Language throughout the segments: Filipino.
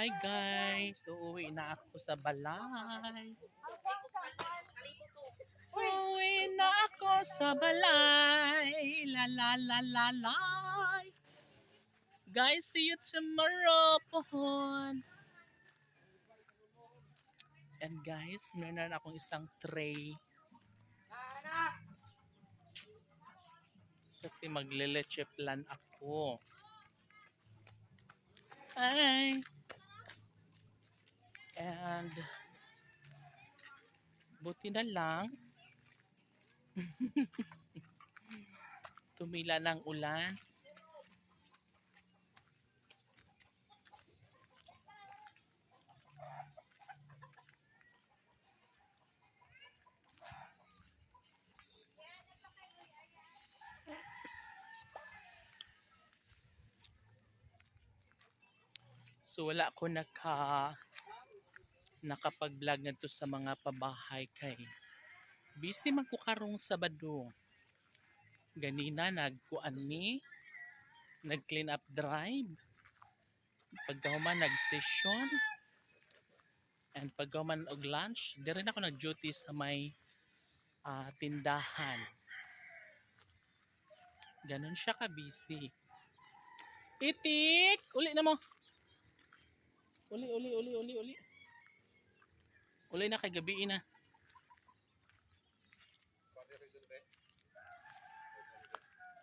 Hi guys, uuwi na ako sa balay. Uuwi na ako sa balay. La la la la la. Guys, see you tomorrow pohon. And guys, meron na akong isang tray. Kasi magleleche plan ako. Hi! And buti na lang tumila ng ulan. So wala ako naka nakapag-vlog ngadto sa mga pabahay kay busy man Sabado. Ganina nagkuan ni nag clean up drive. Pagkahuman nag-session and pagkahuman og lunch, di rin ako nag-duty sa may ah, tindahan. Ganon siya ka busy. Itik! Uli na mo. Uli, uli, uli, uli, uli. Uli na kay gabi na.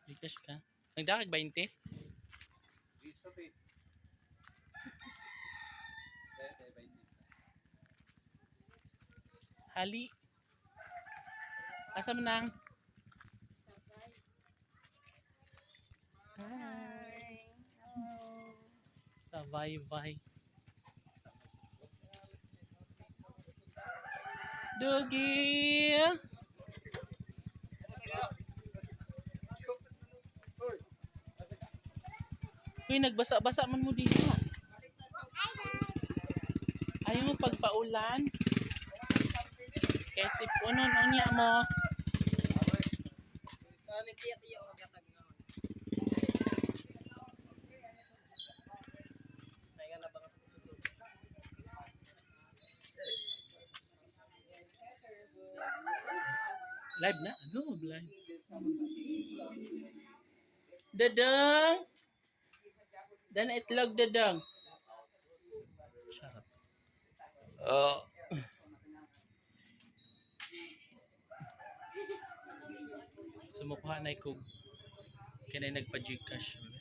Likas ka. Nagdakag 20? Hali. Asa man nang? Hi. Hello. Sa Dugi! Uy, nagbasa-basa man mo dito. Ayaw mo pagpaulan. Kasi punon unya mo. Live na? Ano mag-live? Dadang! Dan itlog dadang. Charot. Oh. Sumukuha na ko. Kaya nagpa-gcash.